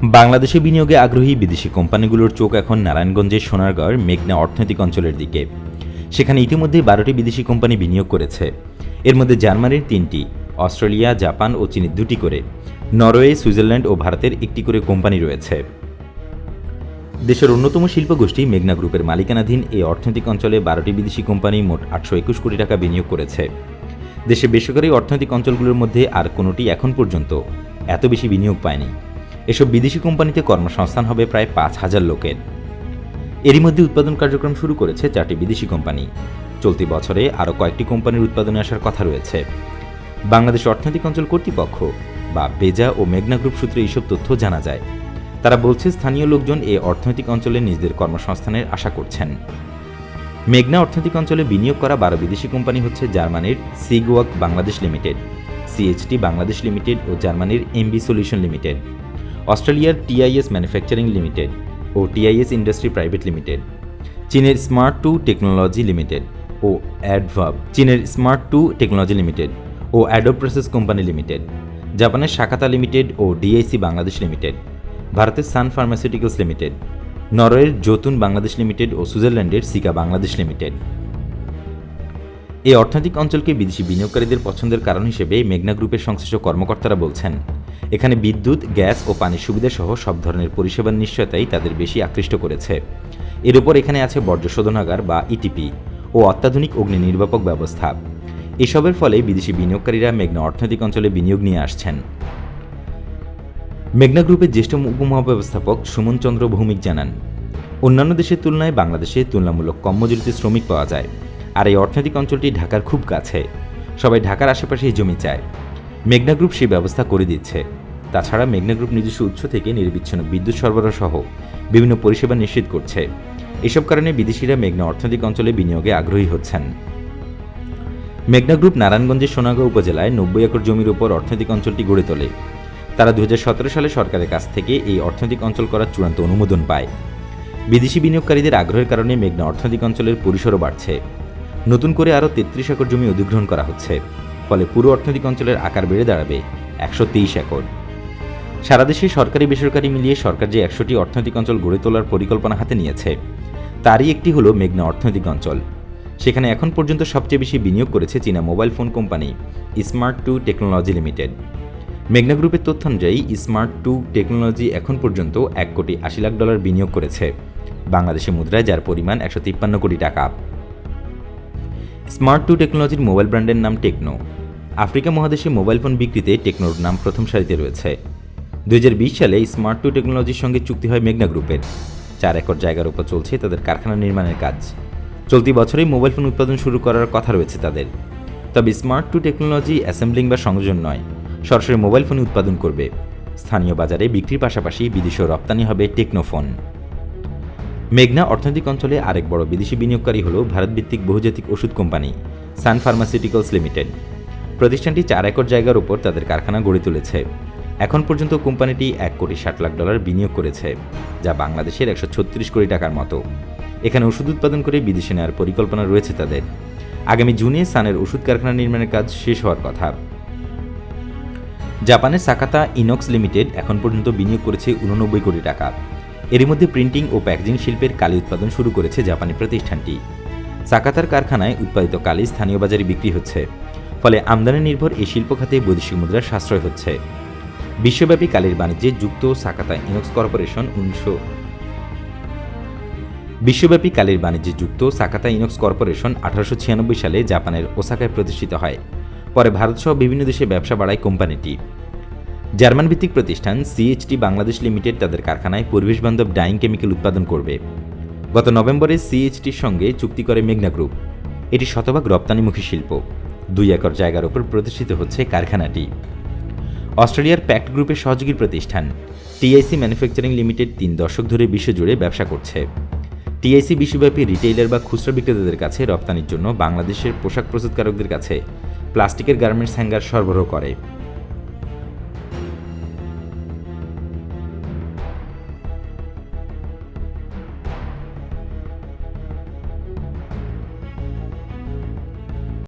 বাংলাদেশে বিনিয়োগে আগ্রহী বিদেশি কোম্পানিগুলোর চোখ এখন নারায়ণগঞ্জের সোনারগড় মেঘনা অর্থনৈতিক অঞ্চলের দিকে। সেখানে ইতিমধ্যে বারোটি বিদেশি কোম্পানি বিনিয়োগ করেছে। এর মধ্যে জার্মানির তিনটি, অস্ট্রেলিয়া, জাপান ও চীনের দুটি করে, নরওয়ে, সুইজারল্যান্ড ও ভারতের একটি করে কোম্পানি রয়েছে। দেশের অন্যতম শিল্পগোষ্ঠী মেঘনা গ্রুপের মালিকানাধীন এই অর্থনৈতিক অঞ্চলে বারোটি বিদেশি কোম্পানি মোট আটশো একুশ কোটি টাকা বিনিয়োগ করেছে। দেশে বেসরকারি অর্থনৈতিক অঞ্চলগুলোর মধ্যে আর কোনোটি এখন পর্যন্ত এত বেশি বিনিয়োগ পায়নি। এসব বিদেশি কোম্পানিতে কর্মসংস্থান হবে প্রায় পাঁচ হাজার লোকের। এরই মধ্যে উৎপাদন কার্যক্রম শুরু করেছে চারটি বিদেশি কোম্পানি। চলতি বছরে আরও কয়েকটি কোম্পানির উৎপাদনে আসার কথা রয়েছে। বাংলাদেশ অর্থনৈতিক অঞ্চল কর্তৃপক্ষ বা বেজা ও মেঘনা গ্রুপ সূত্রে এইসব তথ্য জানা যায়। তারা বলছে স্থানীয় লোকজন এই অর্থনৈতিক অঞ্চলে নিজেদের কর্মসংস্থানের আশা করছেন। মেঘনা অর্থনৈতিক অঞ্চলে বিনিয়োগ করা বারো বিদেশি কোম্পানি হচ্ছে জার্মানির Siegwerk Bangladesh Limited, CHT Bangladesh Limited ও জার্মানির এমবি সলিউশন লিমিটেড। অস্ট্রেলিয়ার টিআইএস ম্যানুফ্যাকচারিং লিমিটেড ও টিআইএস ইন্ডাস্ট্রি প্রাইভেট লিমিটেড চীনের স্মার্ট টু টেকনোলজি লিমিটেড ও অ্যাডভাব চীনের স্মার্ট টু টেকনোলজি লিমিটেড ও অ্যাডো প্রসেস কোম্পানি লিমিটেড জাপানের শাখাতা লিমিটেড ও ডিআইসি বাংলাদেশ লিমিটেড ভারতের সান ফার্মাসিউটিক্যালস লিমিটেড নরওয়ের জতুন বাংলাদেশ লিমিটেড ও সুইজারল্যান্ডের সিকা বাংলাদেশ লিমিটেড এই অর্থনৈতিক অঞ্চলকে বিদেশি বিনিয়োগকারীদের পছন্দের কারণ হিসেবে মেঘনা গ্রুপের সংশ্লিষ্ট কর্মকর্তারা বলছেন। এখানে বিদ্যুৎ, গ্যাস ও পানির সুবিধা সহ সব ধরনের পরিষেবার নিশ্চয়তাই তাদের বেশি আকৃষ্ট করেছে। এর উপর এখানে আছে বর্জ্য শোধনাগার বা ইটিপি ও অত্যাধুনিক অগ্নি নির্বাপক ব্যবস্থা। এসবের ফলে বিদেশি বিনিয়োগকারীরা মেঘনা অর্থনৈতিক অঞ্চলে বিনিয়োগ নিয়ে আসছেন। মেঘনা গ্রুপের জ্যেষ্ঠ উপমহাব্যবস্থাপক সুমন চন্দ্র ভৌমিক জানান, অন্যান্য দেশের তুলনায় বাংলাদেশে তুলনামূলক কম মজুরিতে শ্রমিক পাওয়া যায়। আর এই অর্থনৈতিক অঞ্চলটি ঢাকার খুব কাছে। সবাই ঢাকার আশেপাশেই জমি চায়। মেঘনা গ্রুপ সেই ব্যবস্থা করে দিচ্ছে। তাছাড়া মেঘনা গ্রুপ নিজস্ব উৎস থেকে নির্বিচ্ছিন্ন বিদ্যুৎ সরবরাহ সহ বিভিন্ন পরিষেবা নিশ্চিত করছে। এসব কারণে বিদেশিরা মেঘনা অর্থনৈতিক অঞ্চলে বিনিয়োগে আগ্রহী হচ্ছেন। মেঘনা গ্রুপ নারায়ণগঞ্জের সোনাগাঁও উপজেলায় নব্বই একর জমির উপর অর্থনৈতিক অঞ্চলটি গড়ে তোলে। তারা দু হাজার সতেরো সালে সরকারের কাছ থেকে এই অর্থনৈতিক অঞ্চল করার চূড়ান্ত অনুমোদন পায়। বিদেশি বিনিয়োগকারীদের আগ্রহের কারণে মেঘনা অর্থনৈতিক অঞ্চলের পরিসরও বাড়ছে। নতুন করে আরও তেত্রিশ একর জমি অধিগ্রহণ করা হচ্ছে। ফলে পুরো অর্থনৈতিক অঞ্চলের আকার বেড়ে দাঁড়াবে একশো তেইশ একর। সারা দেশে সরকারি বেসরকারি মিলিয়ে সরকার যে একশোটি অর্থনৈতিক অঞ্চল গড়ে তোলার পরিকল্পনা হাতে নিয়েছে, তারই একটি হলো মেঘনা অর্থনৈতিক অঞ্চল। সেখানে এখন পর্যন্ত সবচেয়ে বেশি বিনিয়োগ করেছে চীনা mobile phone company Smart Two Technology Limited. মেঘনা গ্রুপের তথ্য অনুযায়ী স্মার্ট টু টেকনোলজি এখন পর্যন্ত এক কোটি আশি লাখ ডলার বিনিয়োগ করেছে। বাংলাদেশি মুদ্রায় যার পরিমাণ একশো তিপ্পান্ন কোটি টাকা। স্মার্ট টু টেকনোলজির মোবাইল ব্র্যান্ডের নাম টেকনো। আফ্রিকা মহাদেশে মোবাইল ফোন বিক্রিতে টেকনোর নাম প্রথম সারিতে রয়েছে। দুই হাজার বিশ সালে স্মার্ট টু টেকনোলজির সঙ্গে চুক্তি হয় মেঘনা গ্রুপের। চার একর জায়গার উপর চলছে তাদের কারখানা নির্মাণের কাজ। চলতি বছরেই মোবাইল ফোন উৎপাদন শুরু করার কথা রয়েছে তাদের। তবে স্মার্ট টু টেকনোলজি অ্যাসেম্বলিং বা সংযোজন নয়, সরাসরি মোবাইল ফোন উৎপাদন করবে। স্থানীয় বাজারে বিক্রির পাশাপাশি বিদেশেও রপ্তানি হবে টেকনোফোন মেঘনা অর্থনৈতিক অঞ্চলে আরেক বড় বিদেশি বিনিয়োগকারী হল ভারতভিত্তিক বহুজাতিক ওষুধ কোম্পানি, সান ফার্মাসিউটিক্যালস লিমিটেড। প্রতিষ্ঠানটি চার একর জায়গার উপর তাদের কারখানা গড়ে তুলেছে। এখন পর্যন্ত কোম্পানিটি এক কোটি ষাট লাখ ডলার বিনিয়োগ করেছে, যা বাংলাদেশের একশো ছত্রিশ কোটি টাকার মতো। এখানে ওষুধ উৎপাদন করে বিদেশে নেওয়ার পরিকল্পনা রয়েছে তাদের। আগামী জুনে সানের ওষুধ কারখানা নির্মাণের কাজ শেষ হওয়ার কথা। জাপানের সাকাতা ইনক্স লিমিটেড এখন পর্যন্ত বিনিয়োগ করেছে উননব্বই কোটি টাকা। এরই মধ্যে প্রিন্টিং ও প্যাকেজিং শিল্পের কালি উৎপাদন শুরু করেছে জাপানি প্রতিষ্ঠানটি। সাকাতার কারখানায় উৎপাদিত কালি স্থানীয় বাজারে বিক্রি হচ্ছে। ফলে আমদানি নির্ভর এই শিল্প খাতে বৈদেশিক মুদ্রার সাশ্রয় হচ্ছে। বিশ্বব্যাপী কালির বাণিজ্যে যুক্ত সাকাতা ইনক্স কর্পোরেশন উনিশশো বিশ্বব্যাপী কালির বাণিজ্যে যুক্ত সাকাতা ইনক্স কর্পোরেশন আঠারোশো ছিয়ানব্বই সালে জাপানের ওসাকায় প্রতিষ্ঠিত হয়। পরে ভারতসহ বিভিন্ন দেশে ব্যবসা বাড়ায় কোম্পানিটি। জার্মান ভিত্তিক প্রতিষ্ঠান সিএইচটি বাংলাদেশ লিমিটেড তাদের কারখানায় পরিবেশ বান্ধব ডাইং কেমিক্যাল উৎপাদন করবে। গত নভেম্বরে সিএইচটির সঙ্গে চুক্তি করে মেঘনা গ্রুপ। এটি শতভাগ রপ্তানিমুখী শিল্প। দুই একর জায়গার উপর প্রতিষ্ঠিত হচ্ছে কারখানাটি। অস্ট্রেলিয়ার প্যাক্ট গ্রুপের সহযোগী প্রতিষ্ঠান টিআইসি ম্যানুফ্যাকচারিং লিমিটেড তিন দশক ধরে বিশ্বজুড়ে ব্যবসা করছে। টিআইসি বিশ্বব্যাপী রিটেইলার বা খুচরা বিক্রেতাদের কাছে রপ্তানির জন্য বাংলাদেশের পোশাক প্রস্তুতকারকদের কাছে প্লাস্টিকের গার্মেন্টস হ্যাঙ্গার সরবরাহ করে।